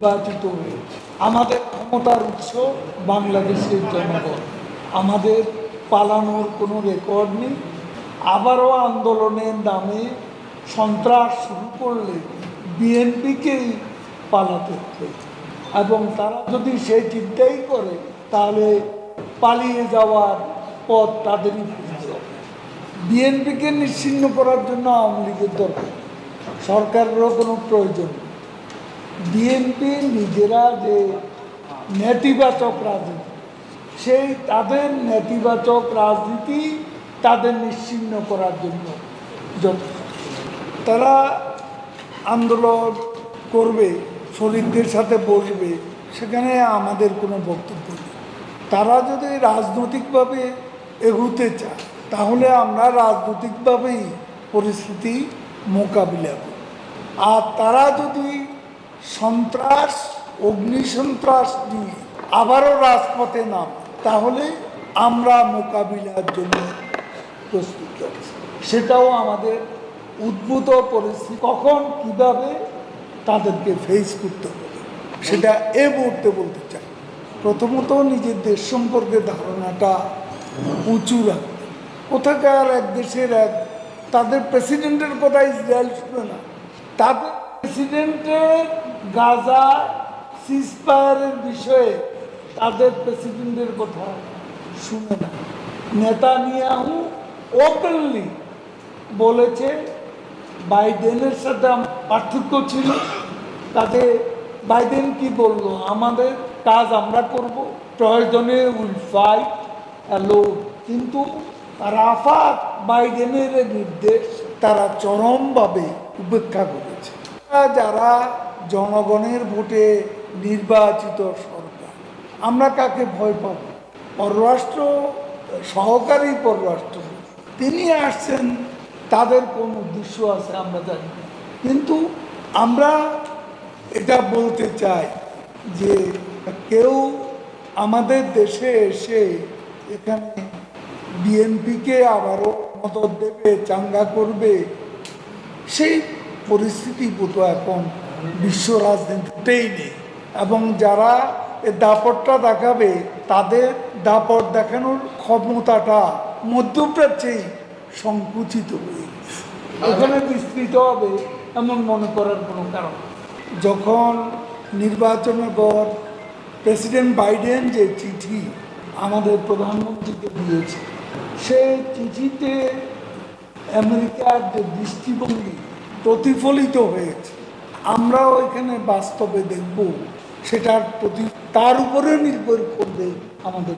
নির্বাচিত হয়েছে আমাদের ক্ষমতার উৎস বাংলাদেশের জনগণ। আমাদের পালানোর কোনো রেকর্ড নেই। আবারও আন্দোলনের নামে সন্ত্রাস শুরু করলে বিএনপিকেই পালাতে হবে। এবং তারা যদি সেই চিন্তাই করে, তাহলে পালিয়ে যাওয়ার পথ তাদেরই খুঁজতে হবে। বিএনপিকে নিশ্চিন্ন করার জন্য আওয়ামী লীগের দরকার। সরকারেরও কোনো প্রয়োজন নেই। বিএনপি নিজেরা যে নেতিবাচক রাজনীতি, সেই তাদের নেতিবাচক রাজনীতি তাদের নিশ্চিন্ন করার জন্য তারা আন্দোলন করবে শরীরদের সাথে বসবে, সেখানে আমাদের কোনো বক্তব্য নেই। তারা যদি রাজনৈতিকভাবে এগুতে চায়, তাহলে আমরা রাজনৈতিকভাবেই পরিস্থিতি মোকাবিলা করি। আর তারা যদি সন্ত্রাস, অগ্নিসন্ত্রাস নিয়ে আবারও রাজপথে নাম। তাহলে আমরা মোকাবিলার জন্য প্রস্তুত আছি সেটাও আমাদের উদ্ভূত পরিস্থিতি। কখন, কীভাবে তাদেরকে ফেস করতে হবে, সেটা এ মুহূর্তে বলতে চাই। প্রথমত নিজের দেশ সম্পর্কে ধারণাটা উঁচু রাখতে। কোথাকার এক দেশের এক, তাদের প্রেসিডেন্টের কথা ইসরায়েল শুনে না। তাদের প্রেসিডেন্টের গাজা সিসপায়ারের বিষয়ে তাদের প্রেসিডেন্টের কথা শুনে না। নেতানিয়াহু ওপেনলি বলেছে, বাইডেনের সাথে পার্থক্য ছিল। তাতে বাইডেন কি বলল? আমাদের কাজ আমরা করব, প্রয়োজনে উইল ফাইট হ্যালো কিন্তু রাফাত বাইডেনের নির্দেশ তারা চরমভাবে উপেক্ষা করেছে। যারা জনগণের ভোটে নির্বাচিত সরকার, আমরা কাকে ভয় পাব? পররাষ্ট্র সহকারী পররাষ্ট্র, তিনি আসছেন, তাদের কোন উদ্দেশ্য আছে আমরা জানি না। কিন্তু আমরা এটা বলতে চাই যে কেউ আমাদের দেশে এসে এখানে বিএনপিকে আবারও মদত দেবে, চাঙ্গা করবে, সেই পরিস্থিতি বোধ এখন বিশ্ব রাজনীতিতেই নেই এবং যারা এ দাপটটা দেখাবে তাদের দাপট দেখানোর ক্ষমতাটা মধ্যপ্রাচ্যেই সংকুচিত হয়ে গেছে। এখানে বিস্তৃত হবে এমন মনে করার কোনো কারণ যখন নির্বাচনের পর প্রেসিডেন্ট বাইডেন যে চিঠি আমাদের প্রধানমন্ত্রীকে দিয়েছে সেই চিঠিতে আমেরিকার যে দৃষ্টিভঙ্গি প্রতিফলিত হয়েছে। আমরাও এখানে বাস্তবে দেখব সেটার প্রতি তার উপরে নির্ভর করবে আমাদের